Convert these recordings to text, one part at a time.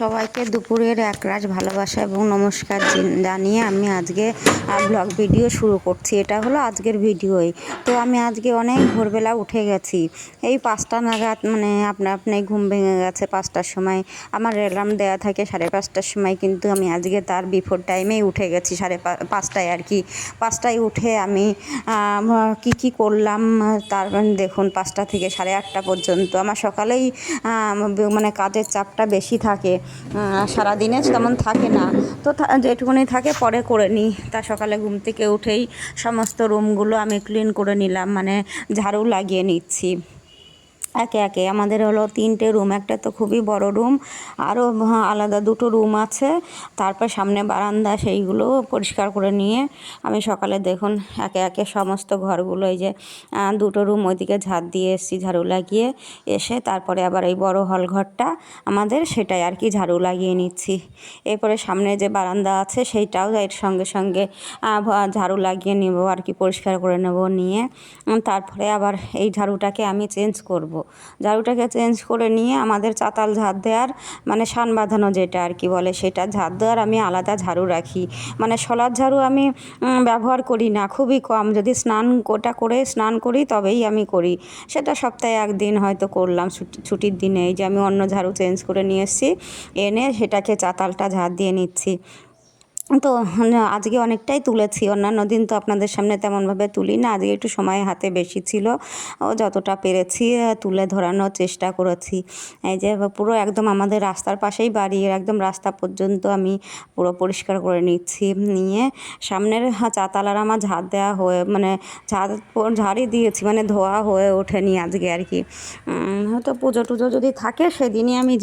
সবাইকে দুপুরের একরাশ ভালোবাসা এবং নমস্কার জানিয়ে আমি আজকে ব্লগ ভিডিও শুরু করছি। এটা হলো আজকের ভিডিওই তো আমি আজকে অনেক ভোরবেলা উঠে গেছি। এই পাঁচটা নাগাদ মানে আপনা আপনি ঘুম ভেঙে গেছে পাঁচটার সময়। আমার অ্যালার্ম দেওয়া থাকে সাড়ে পাঁচটার সময়, কিন্তু আমি আজকে তার বিফোর টাইমেই উঠে গেছি সাড়ে পাঁচটায় আর কি। পাঁচটায় উঠে আমি কি কি করলাম, তার দেখুন, পাঁচটা থেকে সাড়ে আটটা পর্যন্ত। আমার সকালেই মানে কাজের চাপটা বেশি থাকে। সারাদিনে তেমন থাকে না। তো যেটুকুনি থাকে পরে করে নিই। তা সকালে ঘুম থেকে উঠেই সমস্ত রুমগুলো আমি ক্লিন করে নিলাম। মানে ঝাড়ু লাগিয়ে নিচ্ছি। একে একে। আমাদের হলো তিনটে রুম একটা তো খুবই বড় রুম আরও আলাদা দুটো রুম আছে। তারপর সামনে বারান্দা, সেইগুলো পরিষ্কার করে নিয়ে আমি সকালে দেখুন একে একে সমস্ত ঘরগুলো, এই যে দুটো রুম ওইদিকে ঝাড় দিয়ে এসেছি, ঝাড়ু লাগিয়ে এসে তারপরে আবার এই বড় হল ঘরটা আমাদের সেটাই আর কি ঝাড়ু লাগিয়ে নিচ্ছি। এরপরে সামনে যে বারান্দা আছে সেইটাও এর সঙ্গে সঙ্গে ঝাড়ু লাগিয়ে নেব আর কি, পরিষ্কার করে নেব নিয়ে। তারপরে আবার এই ঝাড়ুটাকে আমি চেঞ্জ করব। ঝাড়ুটাকে চেঞ্জ করে নিয়ে আমাদের চাতাল ঝাড় দেওয়ার মানে সান বাঁধানো যেটা আর কি বলে সেটা ঝাড় দেওয়ার আমি আলাদা ঝাড়ু রাখি। মানে শলার ঝাড়ু আমি ব্যবহার করি না, খুবই কম। যদি স্নান কোটা করে স্নান করি তবেই আমি করি। সেটা সপ্তাহে একদিন হয়তো করলাম, ছুটি- ছুটির দিনে। এই যে আমি অন্য ঝাড়ু চেঞ্জ করে নিয়ে এসেছি, এনে সেটাকে চাতালটা ঝাড় দিয়ে নিচ্ছি। তো আজকে অনেকটাই তুলেছি। অন্যান্য দিন তো আপনাদের সামনে তেমনভাবে তুলি না। আজকে একটু সময় হাতে বেশি ছিল। ও যতটা পেরেছি তুলে ধরানোর চেষ্টা করেছি। এই যে, পুরো একদম আমাদের রাস্তার পাশেই বাড়ি। একদম রাস্তা পর্যন্ত আমি পুরো পরিষ্কার করে নিচ্ছি। নিয়ে সামনের চাতালার আমার ঝাড় দেওয়া হয়ে মানে ঝাড় ঝাড়ই দিয়েছি মানে ধোয়া হয়ে ওঠেনি আজকে আর কি। হয়তো পুজো টুজো যদি থাকে, সেদিনই আমি,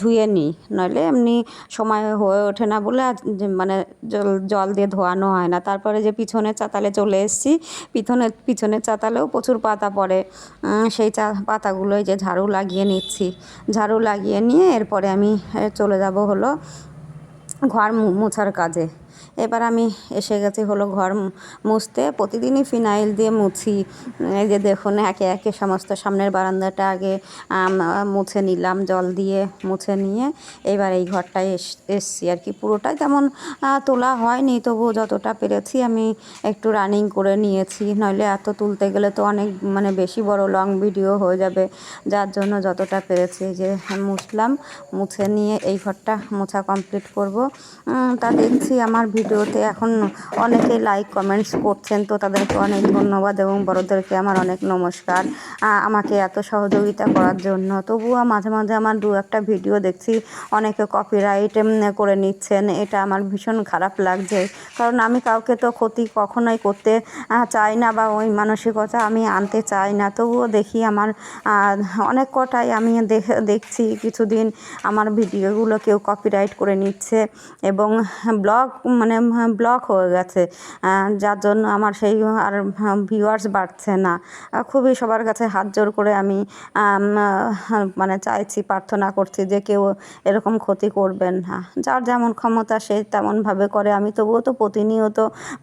ধুয়ে নিই। নইলে এমনি সময় হয়ে ওঠে না। বলে আজ যে মানে জল জল দিয়ে ধোয়ানো হয় না। তারপরে যে পিছনের চাতালে চলে এসেছি পিছনের পিছনের চাতালেও প্রচুর পাতা পড়ে। সেই চা, পাতাগুলোই যে ঝাড়ু লাগিয়ে নিচ্ছি। ঝাড়ু লাগিয়ে নিয়ে এরপরে আমি চলে যাব হলো ঘর মোছার কাজে। এবার আমি এসে গেছি হলো ঘর মুছতে। প্রতিদিনই ফিনাইল দিয়ে মুছি। এই যে দেখুন, একে একে সমস্ত সামনের বারান্দাটা আগে মুছে নিলাম, জল দিয়ে মুছে নিয়ে এবার এই ঘরটায় এস, এসছি আর কি। পুরোটাই তেমন তোলা হয়নি তবুও যতটা পেরেছি আমি একটু রানিং করে নিয়েছি। নইলে এত তুলতে গেলে তো অনেক মানে বেশি বড় লং ভিডিও হয়ে যাবে। যার জন্য যতটা পেরেছি যে মুছলাম, মুছে নিয়ে এই ঘরটা মোছা কমপ্লিট করব। তা দেখছি আমার ভিডিওতে এখন অনেকে লাইক কমেন্টস করছেন, তো তাদেরকে অনেক ধন্যবাদ এবং বড়োদেরকে আমার অনেক নমস্কার আমাকে এত সহযোগিতা করার জন্য। তবুও মাঝে মাঝে আমার দু একটা ভিডিও দেখছি, অনেকে কপিরাইট করে নিচ্ছেন, এটা আমার ভীষণ খারাপ লাগছে। কারণ আমি কাউকে তো ক্ষতি কখনোই করতে চাই না বা ওই মানসিকতা আমি আনতে চাই না। তবুও দেখি আমার অনেক কটাই আমি দেখে দেখছি, কিছুদিন আমার ভিডিওগুলো কেউ কপিরাইট করে নিচ্ছে এবং ব্লগ মানে ব্লক হয়ে গেছে। যার জন্য আমার সেই আর ভিউয়ার্স বাড়ছে না। খুবই সবার কাছে হাত জোর করে আমি মানে চাইছি, প্রার্থনা করছি যে কেউ এরকম ক্ষতি করবেন না। যার যেমন ক্ষমতা সে তেমনভাবে করে। আমি তবুও তো প্রতিনিয়ত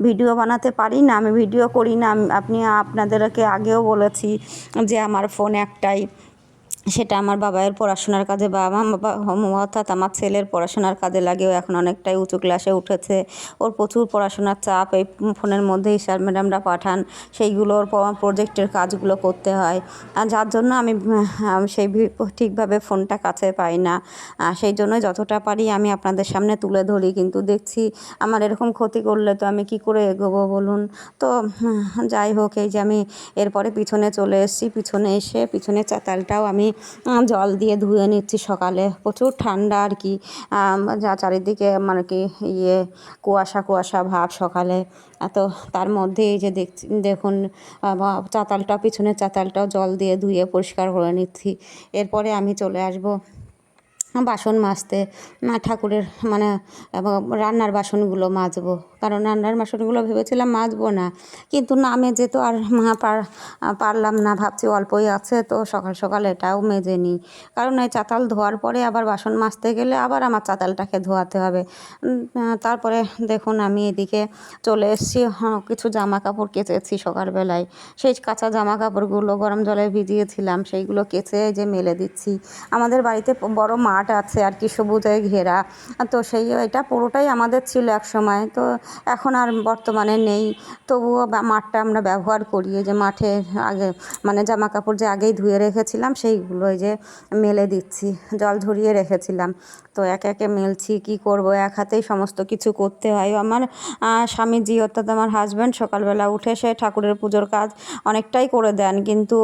ভিডিও বানাতে পারি না, আমি ভিডিও করি না। আপনি আপনাদেরকে আগেও বলেছি যে আমার ফোন একটাই। সেটা আমার বাবায়ের পড়াশোনার কাজে বা আমার অর্থাৎ আমার ছেলের পড়াশোনার কাজে লাগেও এখন অনেকটাই উঁচু ক্লাসে উঠেছে। ওর প্রচুর পড়াশোনার চাপ, এই ফোনের মধ্যেই স্যার ম্যাডামরা পাঠান, সেইগুলোর প্রজেক্টের কাজগুলো করতে হয়। আর যার জন্য আমি সেই ঠিকভাবে ফোনটা কাছে পাই না। সেই জন্য যতটা পারি আমি আপনাদের সামনে তুলে ধরি। কিন্তু দেখছি আমার এরকম ক্ষতি করলে তো আমি কি করে এগোবো বলুন? তো, যাই হোক, এই যে আমি এরপরে পিছনে চলে এসেছি, পিছনে এসে পিছনে চাতালটাও আমি জল দিয়ে ধুয়ে নিচ্ছি সকালে। প্রচুর ঠান্ডা আর কি। যা চারিদিকে মানে কি ইয়ে কুয়াশা কুয়াশা ভাব সকালে। তো তার মধ্যে এই যে দেখছি, দেখুন চাতালটা, পিছনের চাতালটাও জল দিয়ে ধুয়ে পরিষ্কার করে নিচ্ছি। এরপরে আমি চলে আসব। বাসন মাজতে ঠাকুরের মানে রান্নার বাসনগুলো মাজবো। কারণ রান্নার বাসনগুলো ভেবেছিলাম মাজবো না। কিন্তু না মেজে তো আর পার- পারলাম না, ভাবছি অল্পই আছে, তো সকাল সকাল এটাও মেজে নিই। কারণ এই চাতাল ধোয়ার পরে আবার বাসন মাজতে গেলে আবার আমার চাতালটাকে ধোয়াতে হবে। তারপরে দেখুন আমি এদিকে চলে এসেছি কিছু জামা কাপড় কেচেছি সকালবেলায়। সেই কাঁচা জামা কাপড়গুলো গরম জলে ভিজিয়েছিলাম, সেইগুলো কেচে যে মেলে দিচ্ছি। আমাদের বাড়িতে বড় মাঠ মাঠ আছে আর কি সবুজে ঘেরা। তো সেই এটা পুরোটাই আমাদের ছিল এক সময় তো এখন আর বর্তমানে নেই। তবুও মাঠটা আমরা ব্যবহার করি। যে মাঠে আগে মানে জামা কাপড় যে আগেই ধুয়ে রেখেছিলাম, সেইগুলো যে মেলে দিচ্ছি। জল ঝরিয়ে রেখেছিলাম। তো একে একে মেলছি, কি করব? এক হাতেই সমস্ত কিছু করতে হয়। আমার স্বামীজি অর্থাৎ আমার হাজব্যান্ড সকালবেলা উঠে সে ঠাকুরের পুজোর কাজ অনেকটাই করে দেন। কিন্তু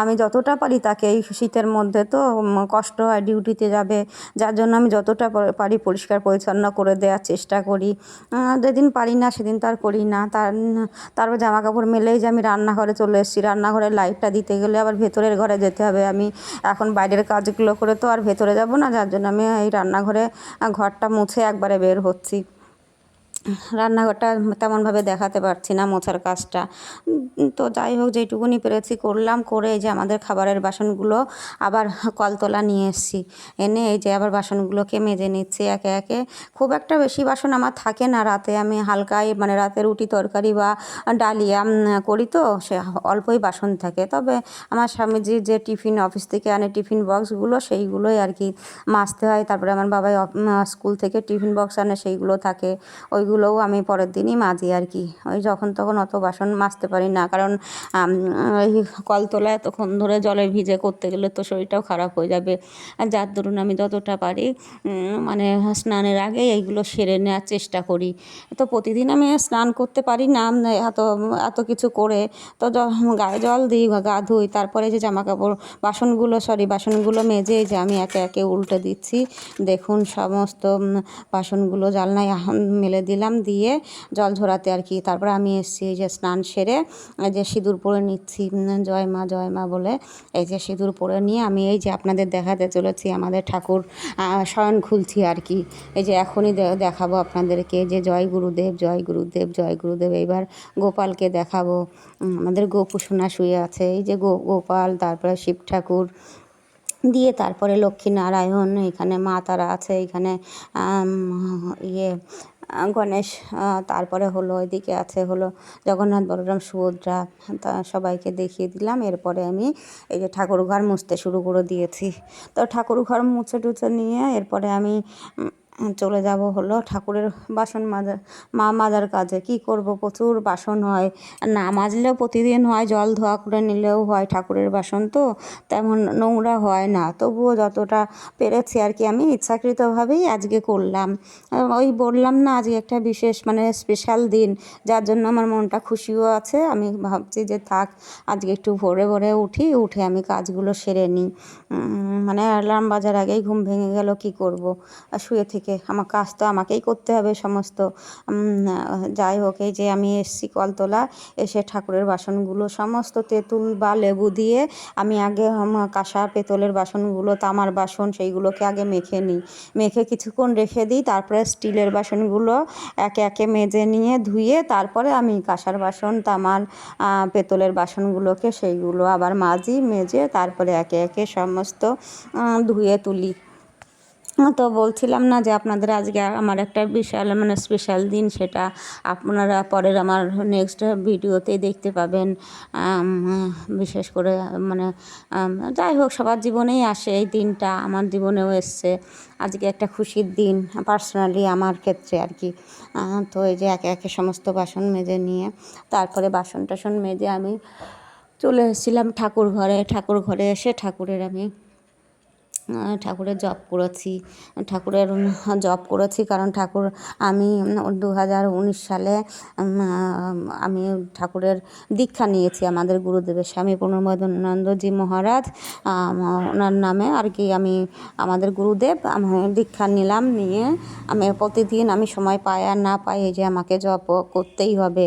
আমি যতটা পারি তাকে এই শীতের মধ্যে তো কষ্ট হয় ডিউটিতে যাবে। যার জন্য আমি যতটা পারি পরিষ্কার পরিচ্ছন্ন করে দেওয়ার চেষ্টা করি। যেদিন পারি না সেদিন তার করি না। তার, তারপর জামা কাপড় মেলেই যে আমি রান্নাঘরে চলে এসেছি। রান্নাঘরের লাইটটা দিতে গেলে আবার ভেতরের ঘরে যেতে হবে। আমি এখন বাইরের কাজগুলো করে তো আর ভেতরে যাব না। যার জন্য আমি এই রান্নাঘরে ঘরটা মুছে একবারে বের হচ্ছি। রান্নাঘরটা তেমনভাবে দেখাতে পারছি না মোছার কাজটা। তো যাই হোক যেটুকুনি পেরেছি করলাম, করে এই যে আমাদের খাবারের বাসনগুলো আবার কলতলা নিয়ে এসেছি। এনে এই যে আবার বাসনগুলোকে মেজে নিচ্ছি একে একে। খুব একটা বেশি বাসন আমার থাকে না রাতে। আমি হালকাই মানে রাতে রুটি তরকারি বা ডালিয়া করি তো, সে অল্পই বাসন থাকে। তবে আমার স্বামীজির যে টিফিন, অফিস থেকে আনে টিফিন বক্সগুলো, সেইগুলোই আর কি মাজতে হয়। তারপরে আমার বাবাই স্কুল থেকে টিফিন বক্স আনে, সেইগুলো থাকে। ওইগুলোও আমি পরের দিনই মাজি আর কি। ওই যখন তখন অত বাসন মাজতে পারি না, কারণ ওই কলতলা এতক্ষণ ধরে জলে ভিজে করতে গেলে তো শরীরটাও খারাপ হয়ে যাবে। আর যার দরুন আমি যতটা পারি মানে স্নানের আগে এইগুলো সেরে নেওয়ার চেষ্টা করি। তো প্রতিদিন আমি স্নান করতে পারি না এত এত কিছু করে। তো গায়ে জল দিই গা ধুই, তারপরে যে জামা কাপড় বাসনগুলো সরি বাসনগুলো মেজে যে আমি একে একে উল্টে দিচ্ছি। দেখুন সমস্ত বাসনগুলো জালনায় মেলে দিলাম। দিয়ে জল ঝরাতে আর কি। তারপরে আমি এসেছি যে স্নান সেরে, এই যে সিঁদুর পরে নিচ্ছি জয় মা জয় মা বলে এই যে সিঁদুর পরে নিয়ে আমি এই যে আপনাদের দেখাতে চলেছি, আমাদের ঠাকুর শয়ন খুলছি আর কি। এই যে এখনই দেখাবো আপনাদেরকে যে জয় গুরুদেব জয় গুরুদেব জয় গুরুদেব। এইবার গোপালকে দেখাবো। আমাদের গোপু সোনা শুয়ে আছে। এই যে গো, গোপাল, তারপরে শিব ঠাকুর দিয়ে তারপরে লক্ষ্মীনারায়ণ এখানে মা তারা আছে, এখানে ইয়ে গণেশ তারপরে হলো ওইদিকে আছে হলো জগন্নাথ, বলরাম, সুভদ্রা, তা সবাইকে দেখিয়ে দিলাম। এরপরে আমি এই যে ঠাকুর ঘর মুছতে শুরু করে দিয়েছি। তো ঠাকুর ঘর মুছে টুছে নিয়ে এরপরে আমি চলে যাব হলো ঠাকুরের বাসন মাজার, মা মাজার কাজে। কি করব? প্রচুর বাসন হয়। না মাজলেও প্রতিদিন হয়, জল ধোয়া করে নিলেও হয় ঠাকুরের বাসন তো, তেমন নোংরা হয় না। তবুও যতটা পেরেছি আর কি আমি ইচ্ছাকৃতভাবেই আজকে করলাম। ওই বললাম না আজকে একটা বিশেষ মানে স্পেশাল দিন, যার জন্য আমার মনটা খুশিও আছে। আমি ভাবছি যে থাক, আজকে একটু ভোরে ভোরে উঠি, উঠে আমি কাজগুলো সেরে নিই। মানে অ্যালার্ম বাজার আগেই ঘুম ভেঙে গেল, কি করব? শুয়ে থেকে আমার কাজ তো আমাকেই করতে হবে সমস্ত। যাই হোক, এই যে আমি এসছি কলতলা, এসে ঠাকুরের বাসনগুলো সমস্ত তেঁতুল বা লেবু দিয়ে আমি আগে কাঁসা, পেতলের বাসনগুলো, তামার বাসন সেইগুলোকে আগে মেখে নিই। মেখে কিছুক্ষণ রেখে দিই, তারপরে স্টিলের বাসনগুলো একে একে মেজে নিয়ে ধুয়ে তারপরে আমি কাঁসার বাসন, তামার পেতলের বাসনগুলোকে সেইগুলো আবার মাজি, মেজে তারপরে একে একে সমস্ত ধুয়ে তুলি। তো বলছিলাম না যে আপনাদের আজকে আমার একটা বিশাল মানে স্পেশাল দিন সেটা আপনারা পরের আমার নেক্সট ভিডিওতেই দেখতে পাবেন। বিশেষ করে মানে যাই হোক, সবার জীবনেই আসে এই দিনটা, আমার জীবনেও এসছে। আজকে একটা খুশির দিন পার্সোনালি আমার ক্ষেত্রে আর কি। তো এই যে একে একে সমস্ত বাসন মেজে নিয়ে, তারপরে বাসন টাসন মেজে আমি চলে এসেছিলাম ঠাকুর ঘরে। ঠাকুর ঘরে এসে ঠাকুরের আমি ঠাকুরের জপ করেছি। ঠাকুরের জপ করেছি কারণ ঠাকুর আমি দু হাজার উনিশ সালে আমি ঠাকুরের দীক্ষা নিয়েছি আমাদের গুরুদেবের স্বামী পূর্ণমদনানন্দজি মহারাজ। ওনার নামে আর কি আমি আমাদের গুরুদেব, আমি দীক্ষা নিলাম নিয়ে আমি প্রতিদিন আমি সময় পাই আর না পাই এই যে আমাকে জপ করতেই হবে।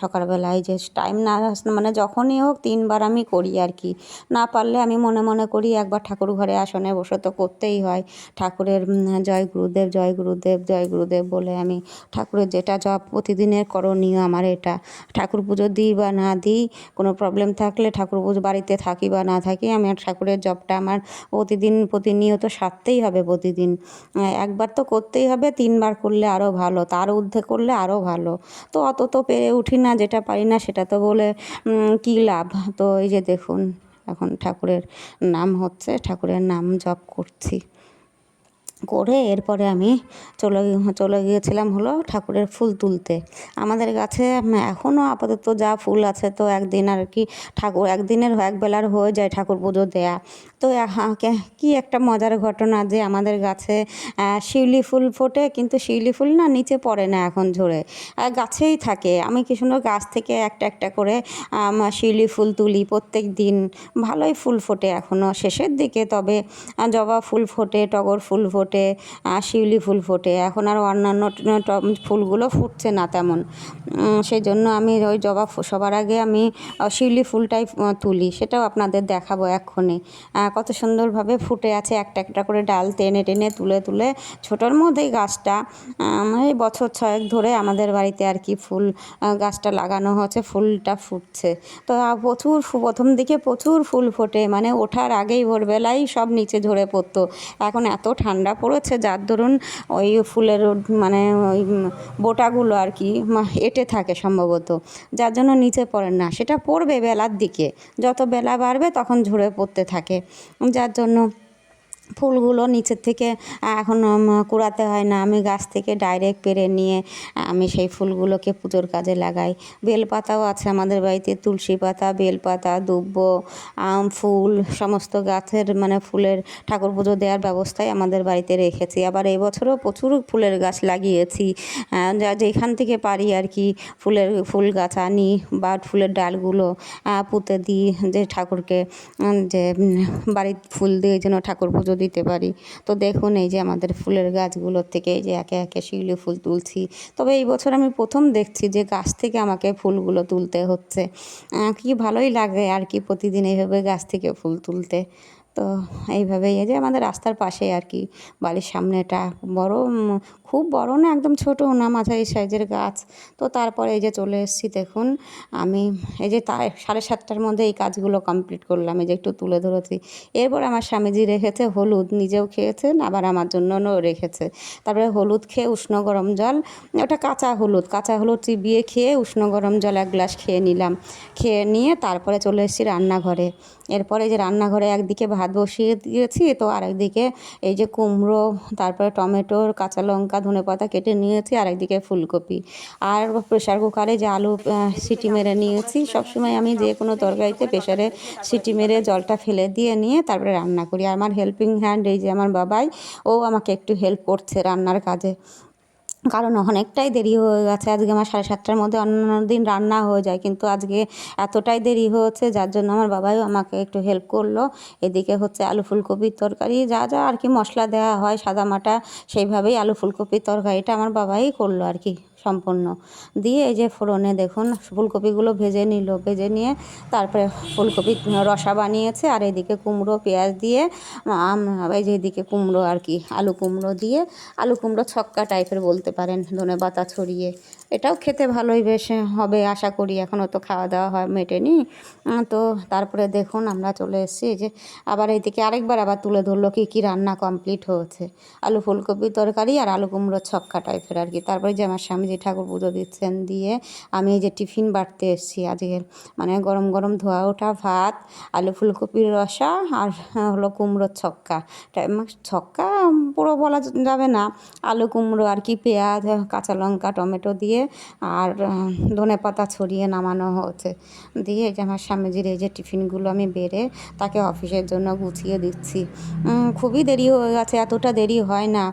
সকালবেলায় যে টাইম না মানে যখনই হোক তিনবার আমি করি আর কি। না পারলে আমি মনে মনে করি একবার ঠাকুর ঘরে আসনে বসে তো করতেই হয়। ঠাকুরের জয় গুরুদেব জয় গুরুদেব জয় গুরুদেব বলে আমি ঠাকুরের যেটা জব প্রতিদিনের করণীয় আমার এটা। ঠাকুর পুজো দিই বা না দিই, কোনো প্রবলেম থাকলে ঠাকুর পুজো বাড়িতে থাকি বা না থাকি, আমি ঠাকুরের জবটা আমার প্রতিদিন, প্রতিনিয়ত সারতেই হবে প্রতিদিন। একবার তো করতেই হবে, তিনবার করলে আরও ভালো, তার ঊর্ধ্বে করলে আরও ভালো। তো অত তো পেরে উঠি না, যেটা পারি না সেটা তো বলে কী লাভ? তো এই যে দেখুন। এখন ঠাকুরের নাম হচ্ছে, ঠাকুরের নাম জপ করছি। করে এরপরে আমি চলে চলে গিয়েছিলাম হলো ঠাকুরের ফুল তুলতে। আমাদের গাছে এখনও আপাতত যা ফুল আছে তো একদিন আর কি ঠাকুর, একদিনের একবেলার হয়ে যায় ঠাকুর পুজো দেয়া। তো কি একটা মজার ঘটনা যে আমাদের গাছে শিউলি ফুল ফোটে, কিন্তু শিউলি ফুল না নিচে পড়ে না এখন ঝরে। গাছেই থাকে। আমি কি সুন্দর গাছ থেকে একটা একটা করে শিউলি ফুল তুলি প্রত্যেক দিন। ভালোই ফুল ফোটে এখনও শেষের দিকে, তবে জবা ফুল ফোটে, টগর ফুল ফোটে শিউলি ফুল ফোটে। এখন আর অন্যান্য ফুলগুলো ফুটছে না তেমন। সেই জন্য আমি ওই জবা সবার আগে আমি শিউলি ফুলটাই তুলি। সেটাও আপনাদের দেখাবো এক্ষুনি কত সুন্দরভাবে ফুটে আছে, একটা একটা করে ডাল টেনে টেনে তুলে তুলে। ছোটোর মধ্যেই গাছটা এই বছর ছয়েক ধরে আমাদের বাড়িতে আর কি ফুল গাছটা লাগানো হচ্ছে, ফুলটা ফুটছে। তো প্রচুর প্রথম দিকে প্রচুর ফুল ফোটে মানে ওঠার আগেই ভোরবেলায় সব নিচে ঝরে পড়তো। এখন এত ঠান্ডা পড়েছে, যার দরুন ওই ফুলের মানে ওই বোটাগুলো আর কি এঁটে থাকে সম্ভবত। যার জন্য নিচে পড়ে না, সেটা পড়বে বেলার দিকে। যত বেলা বাড়বে তখন ঝরে পড়তে থাকে। যার জন্য ফুলগুলো নিচের থেকে এখন কুড়াতে হয় না। আমি গাছ থেকে ডাইরেক্ট পেরে নিয়ে আমি সেই ফুলগুলোকে পুজোর কাজে লাগাই। বেলপাতাও আছে আমাদের বাড়িতে, তুলসী পাতা, বেলপাতা, দুব্ব, আম, ফুল, সমস্ত গাছের মানে ফুলের ঠাকুর পুজো দেওয়ার ব্যবস্থাই আমাদের বাড়িতে রেখেছি। আবার এবছরও প্রচুর ফুলের গাছ লাগিয়েছি। যা, যেখান থেকে পারি আর কি, ফুলের, ফুল গাছ আনি বা ফুলের ডালগুলো পুঁতে দিই যে ঠাকুরকে যে বাড়ির ফুল দিয়ে যেন ঠাকুর পুজো দিতে পারি। তো দেখুন, এই যে আমাদের ফুলের গাছগুলোর থেকে এই যে একে একে শিউলি ফুল তুলছি। তবে এই বছর আমি প্রথম দেখছি যে গাছ থেকে আমাকে ফুলগুলো তুলতে হচ্ছে। কি ভালোই লাগে আর কি প্রতিদিন এইভাবে গাছ থেকে ফুল তুলতে। তো এইভাবেই এই যে আমাদের রাস্তার পাশে আর কি, বাড়ির সামনে এটা বড় খুব বড় না, একদম ছোটো না, মাঝারি সাইজের গাছ। তো তারপরে এই যে চলে এসেছি দেখুন, আমি এই যে তা সাড়ে সাতটার মধ্যে এই কাজগুলো কমপ্লিট করলাম। এই যে একটু তুলে ধরেছি। এরপর আমার স্বামীজি রেখেছে হলুদ, নিজেও খেয়েছেন আবার আমার জন্যও রেখেছে। তারপরে হলুদ খেয়ে উষ্ণ গরম জল, ওটা কাঁচা হলুদ কাঁচা হলুদ চিবিয়ে খেয়ে উষ্ণ গরম জল এক গ্লাস খেয়ে নিলাম। খেয়ে নিয়ে তারপরে চলে এসেছি রান্নাঘরে। এরপরে যে রান্নাঘরে একদিকে ভাত বসিয়ে দিয়েছি। তো আরেকদিকে এই যে কুমড়ো, তারপরে টমেটোর, কাঁচা লঙ্কা, ধনে পাতা কেটে নিয়েছি আর একদিকে ফুলকপি। আর প্রেশার কুকারে যে আলু সিটি মেরে নিয়েছি, সবসময় আমি যে কোনো তরকারিতে প্রেশারে সিটি মেরে জলটা ফেলে দিয়ে নিয়ে তারপরে রান্না করি। আমার হেল্পিং হ্যান্ড এই যে আমার বাবাই, ও আমাকে একটু হেল্প করছে রান্নার কাজে। কারণ অনেকটাই দেরি হয়ে গেছে। আজকে আমার সাড়ে সাতটার মধ্যে অন্যান্য দিন রান্না হয়ে যায়, কিন্তু আজকে এতটাই দেরি হয়েছে যার জন্য আমার বাবাইও আমাকে একটু হেল্প করল। এদিকে হচ্ছে আলু ফুলকপির তরকারি, যা যা আর কি মশলা দেওয়া হয় সাদামাটা সেইভাবেই আলু ফুলকপির তরকারিটা আমার বাবাই করল আর কি। সম্পূর্ণ। দিয়ে এই যে ফোড়নে দেখুন, ফুলকপিগুলো ভেজে নিল, ভেজে নিয়ে তারপরে ফুলকপি রসা বানিয়েছে, আর এদিকে কুমড়ো, পেঁয়াজ দিয়ে এই যে এদিকে কুমড়ো আর কি, আলু কুমড়ো দিয়ে, আলু কুমড়ো ছক্কা টাইপের বলতে পারেন ধনে পাতা ছড়িয়ে। এটাও খেতে ভালোই বেশ হবে আশা করি। এখনও তো খাওয়া দাওয়া হয়, মেটেনি। তো তারপরে দেখুন, আমরা চলে এসেছি। যে আবার এইদিকে আরেকবার আবার তুলে ধরলো কি, কী রান্না কমপ্লিট হয়েছে। আলু ফুলকপি তরকারি আর আলু কুমড়ো ছক্কা টাইপের আর কি। তারপরে যে আমার স্বামী যে ঠাকুর পুজো দিচ্ছেন দিয়ে আমি এই যে টিফিন বাড়তে এসেছি আজকের মানে গরম গরম ধোয়া ওঠা, ভাত, আলু ফুলকপির রসা আর হলো কুমড়োর ছক্কা। ছক্কা পুরো বলা যাবে না। আলু কুমড়ো আর কি, পেঁয়াজ, কাঁচা লঙ্কা, টমেটো দিয়ে আর ধনে পাতা ছড়িয়ে নামানো হচ্ছে। দিয়ে যে আমার স্বামীজির এই যে টিফিনগুলো আমি বেড়ে তাকে অফিসের জন্য গুছিয়ে দিচ্ছি। খুবই দেরি হয়ে গেছে, এতটা দেরি হয় না।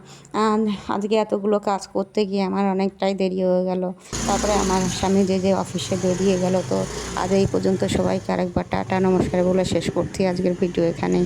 আজকে এতগুলো কাজ করতে গিয়ে আমার অনেকটাই দেরি হয়ে গেল। তারপরে আমার স্বামী যে যে অফিসে বেরিয়ে গেল তো আজ এই পর্যন্ত সবাইকে আরেকবার টাটা, নমস্কার বলে শেষ করছি আজকের ভিডিও এখানেই।